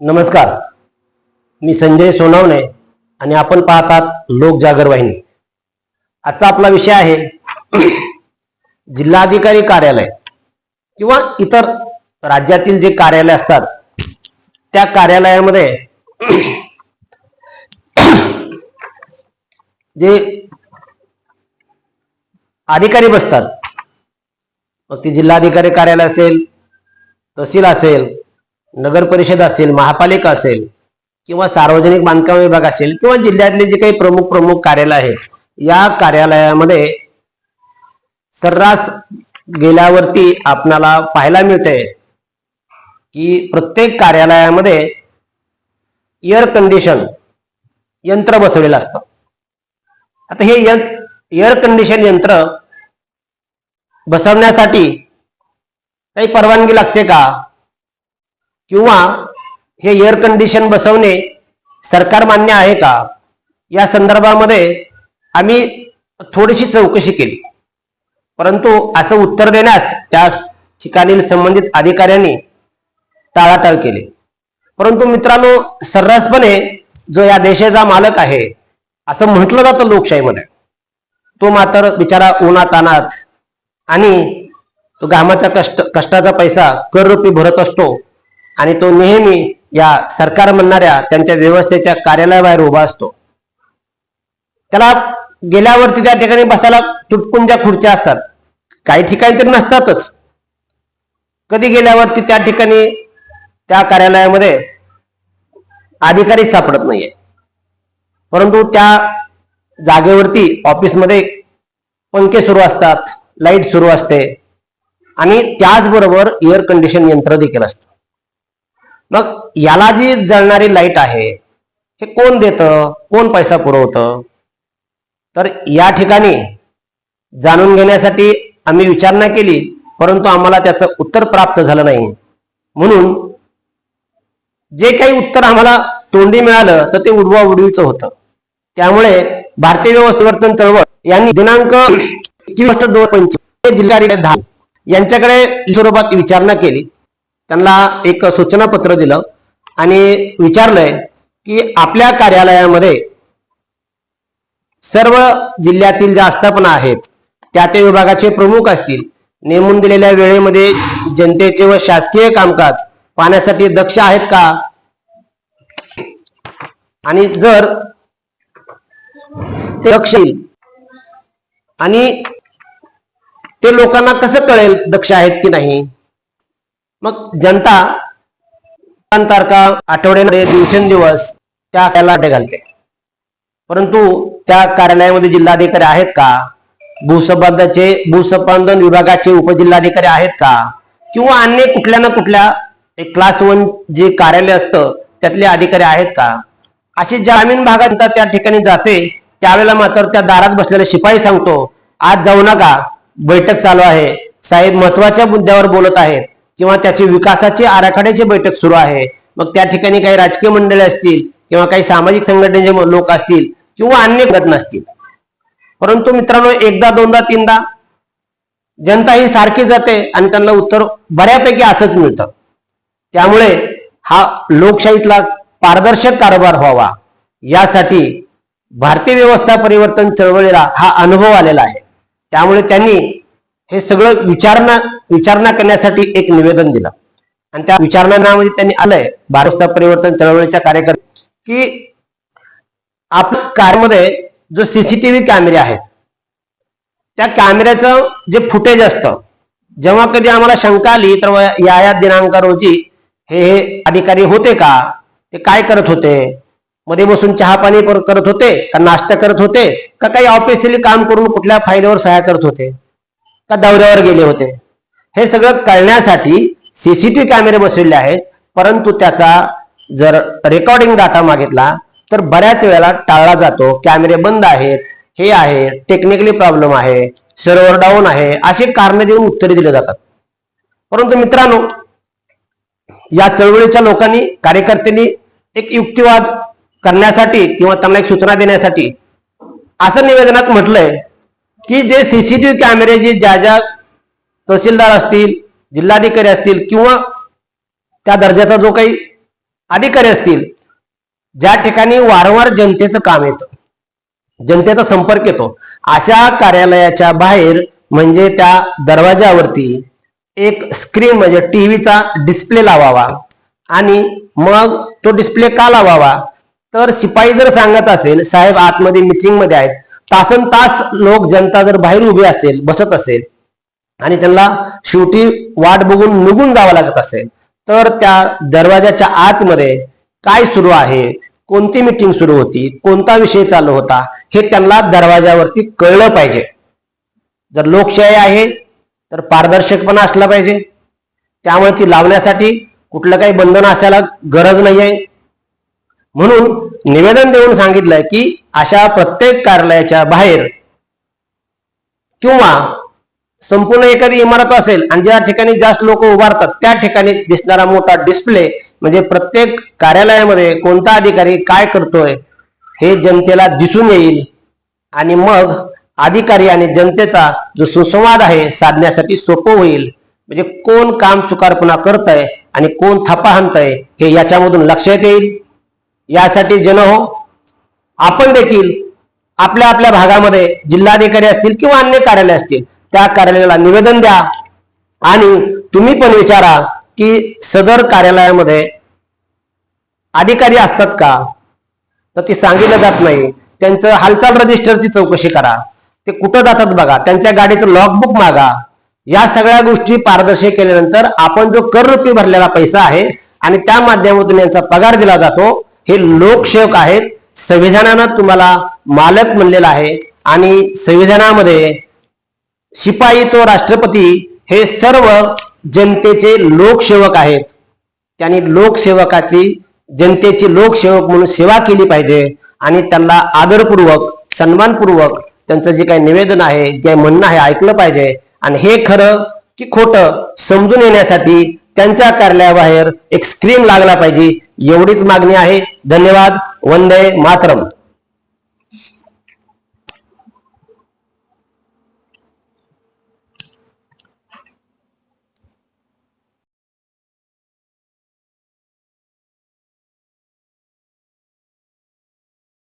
नमस्कार. मी संजय सोनावणे आणि आपण पाहतात लोक जागर वाहिनी. आजचा आपला विषय आहे जिल्हाधिकारी कार्यालय किंवा इतर राज्यातील जे कार्यालय असतात त्या कार्यालयामध्ये जे अधिकारी बसतात मग ती जिल्हाधिकारी कार्यालय असेल तहसील असेल नगर परिषद असेल महापालिका असेल किंवा सार्वजनिक बांधकाम विभाग असेल किंवा जिल्ह्यातले जे काही प्रमुख प्रमुख कार्यालय आहेत या कार्यालयामध्ये सर्रास गेल्यावरती आपणाला पाहायला मिळते की प्रत्येक कार्यालयामध्ये एअर कंडिशन यंत्र बसवलेलं असतं. आता हे यंत्र एअर कंडिशन यंत्र बसवण्यासाठी काही परवानगी लागते का? किंवा हे एअर कंडिशन बसवणे सरकार मान्य आहे का? या संदर्भामध्ये आम्ही थोडीशी चौकशी केली. परंतु असं उत्तर देण्यास त्या ठिकाणी संबंधित अधिकाऱ्यांनी टाळाटाळ केली. परंतु मित्रांनो सर्रासपणे जो या देशाचा मालक आहे असं म्हटलं जातं लोकशाहीमध्ये तो मात्र बिचारा उन्हातानात आणि तो घामाचा कष्ट कष्टाचा पैसा कर रूपी भरत असतो आणि तो नेहमी या सरकार म्हणणाऱ्या त्यांच्या व्यवस्थेच्या कार्यालयाबाहेर उभा असतो. त्याला गेल्यावरती त्या ठिकाणी बसायला तुटपुंज्या खुर्च्या असतात. काही ठिकाणी तर नसतातच. कधी गेल्यावरती त्या ठिकाणी त्या कार्यालयामध्ये अधिकारी सापडत नाहीये. परंतु त्या जागेवरती ऑफिसमध्ये पंखे सुरू असतात लाइट सुरू असते आणि त्याचबरोबर एअर कंडिशन यंत्र देखील असतं. मग याला जी जळणारी लाइट आहे हे कोण देतं? कोण पैसा पुरवतं? तर या ठिकाणी जाणून घेण्यासाठी आम्ही विचारणा केली परंतु आम्हाला त्याचं उत्तर प्राप्त झालं नाही. म्हणून जे काही उत्तर आम्हाला तोंडी मिळालं तर ते उडवा उडवीचं होतं. त्यामुळे भारतीय व्यवस्थापन चळवळ यांनी दिनांक एकवीस दोन पंचवीस जिल्हाधिकारी दहा यांच्याकडे स्वरूपात विचारणा केली. त्यांना एक सूचना पत्र दिलं आणि विचारलंय की आपल्या कार्यालयामध्ये सर्व जिल्ह्यातील ज्या आस्थापना आहेत त्या त्या विभागाचे प्रमुख असतील. नेमून दिलेल्या वेळेमध्ये जनतेचे व शासकीय कामकाज पाहण्यासाठी दक्ष आहेत का? आणि जर ते दक्ष आणि ते लोकांना कसं कळेल दक्ष आहेत की नाही? मग जनता तारखा आठवड्यामध्ये दिवसेंदिवस त्या कार्यालयात घालते. परंतु त्या कार्यालयामध्ये जिल्हाधिकारी आहेत का? भूसंपादनाचे भूसंपादन विभागाचे उपजिल्हाधिकारी आहेत का? किंवा अन्य कुठल्या ना कुठल्या क्लास वन जे कार्यालय असतं त्यातले अधिकारी आहेत का? असे ग्रामीण भागात त्या ठिकाणी जाते त्यावेळेला मात्र त्या दारात बसलेला शिपाई सांगतो आज जाऊ नका बैठक चालू आहे. साहेब महत्त्वाच्या मुद्द्यावर बोलत आहेत. किंवा त्याची विकासाची आराखड्याची बैठक सुरू आहे. मग त्या ठिकाणी काही राजकीय मंडळे असतील किंवा काही सामाजिक संघटनेचे लोक असतील किंवा अन्य घटना असतील परंतु मित्रांनो एकदा दोनदा तीनदा जनता ही सारखी जाते आणि त्यांना उत्तर बऱ्यापैकी असंच मिळतं. त्यामुळे हा लोकशाहीतला पारदर्शक कारभार व्हावा. यासाठी भारतीय व्यवस्था परिवर्तन चळवळीला हा अनुभव आलेला आहे. त्यामुळे त्यांनी हे सगळं विचारणा विचारणा करण्यासाठी एक निवेदन दिलं. आणि त्या विचारणामध्ये त्यांनी आलंय भारत परिवर्तन चळवळीच्या कार्यकर्ते की आपल्या कारमध्ये जो सीसीटीव्ही कॅमेरे आहेत त्या कॅमेऱ्याचं जे फुटेज असतं जेव्हा कधी आम्हाला शंका आली तर या या दिनांका रोजी हे हे अधिकारी होते का? ते काय करत होते? मध्ये बसून चहा पाणी करत होते का नाश्ता करत होते? का काही ऑफिशियली काम करून कुठल्या फायद्यावर सह्या करत होते? का दौऱ्यावर गेले होते? हे सगळं कळण्यासाठी सीसीटीव्ही कॅमेरे बसवलेले आहेत. परंतु त्याचा जर रेकॉर्डिंग डाटा मागितला तर बऱ्याच वेळेला टाळला जातो. कॅमेरे बंद आहेत हे आहे टेक्निकली प्रॉब्लेम आहे सर्व्हर डाऊन आहे असे कारणे देऊन उत्तरे दिले जातात. परंतु मित्रांनो या चळवळीच्या लोकांनी कार्यकर्त्यांनी एक युक्तिवाद करण्यासाठी किंवा त्यांना एक सूचना देण्यासाठी असं निवेदनात म्हटलंय की जे सीसीटीव्ही कॅमेरे जे ज्या ज्या तहसीलदार असतील जिल्हाधिकारी असतील किंवा त्या दर्जाचा जो काही अधिकारी असतील ज्या ठिकाणी वारंवार जनतेचं काम येतं जनतेचा संपर्क येतो अशा कार्यालयाच्या बाहेर म्हणजे त्या दरवाजावरती एक स्क्रीन म्हणजे टीव्हीचा डिस्प्ले लावावा आणि मग तो डिस्प्ले का लावावा? तर शिपाई जर सांगत असेल साहेब आतमध्ये मिटिंगमध्ये आहेत तासन तास लोक जनता जर बाहेर उभी असेल बसत असेल आणि त्यांना शेवटी वाट बघून निघून जावं लागत असेल तर त्या दरवाजाच्या आतमध्ये काय सुरू आहे कोणती मिटिंग सुरू होती कोणता विषय चालू होता हे त्यांना दरवाजावरती कळलं पाहिजे. जर लोकशाही आहे तर पारदर्शकपणा असला पाहिजे. त्यामुळे ती लावण्यासाठी कुठलं काही बंधन असायला गरज नाही आहे म्हणून निवेदन देऊन सांगितलंय की अशा प्रत्येक कार्यालयाच्या बाहेर किंवा संपूर्ण एखादी इमारत असेल आणि ज्या ठिकाणी जास्त लोक उभारतात त्या ठिकाणी दिसणारा मोठा डिस्प्ले म्हणजे प्रत्येक कार्यालयामध्ये कोणता अधिकारी काय करतोय हे जनतेला दिसून येईल आणि मग अधिकारी आणि जनतेचा जो सुसंवाद आहे साधण्यासाठी सोपं होईल. म्हणजे कोण काम चुकारपणा करत आहे आणि कोण थपा हाणतंय हे याच्यामधून लक्षात येईल. यासाठी जन हो. आपण देखील आपल्या आपल्या भागामध्ये जिल्हाधिकारी असतील किंवा अन्य कार्यालय असतील त्या कार्यालयाला निवेदन द्या. आणि तुम्ही पण विचारा की सदर कार्यालयामध्ये अधिकारी असतात का? तर ते सांगितलं जात नाही. त्यांचं हालचाल रजिस्टरची चौकशी करा. ते कुठं जातात बघा. त्यांच्या गाडीचं लॉगबुक मागा. या सगळ्या गोष्टी पारदर्शक केल्यानंतर आपण जो कर रुपये भरलेला पैसा आहे आणि त्या माध्यमातून यांचा पगार दिला जातो हे लोकसेवक आहेत. संविधानानं तुम्हाला मालक म्हणलेला आहे. आणि संविधानामध्ये शिपाई तो राष्ट्रपती हे सर्व जनतेचे लोकसेवक आहेत. त्यांनी लोकसेवकाची जनतेची लोकसेवक म्हणून सेवा केली पाहिजे. आणि त्यांना आदरपूर्वक सन्मानपूर्वक त्यांचं जे काही निवेदन आहे जे म्हणणं आहे ऐकलं पाहिजे. आणि हे खरं की खोटं समजून येण्यासाठी त्यांच्या कार्यालयाबाहेर एक स्क्रीन लागला पाहिजे. एवढीच मागणी आहे. धन्यवाद. वंदे मातरम.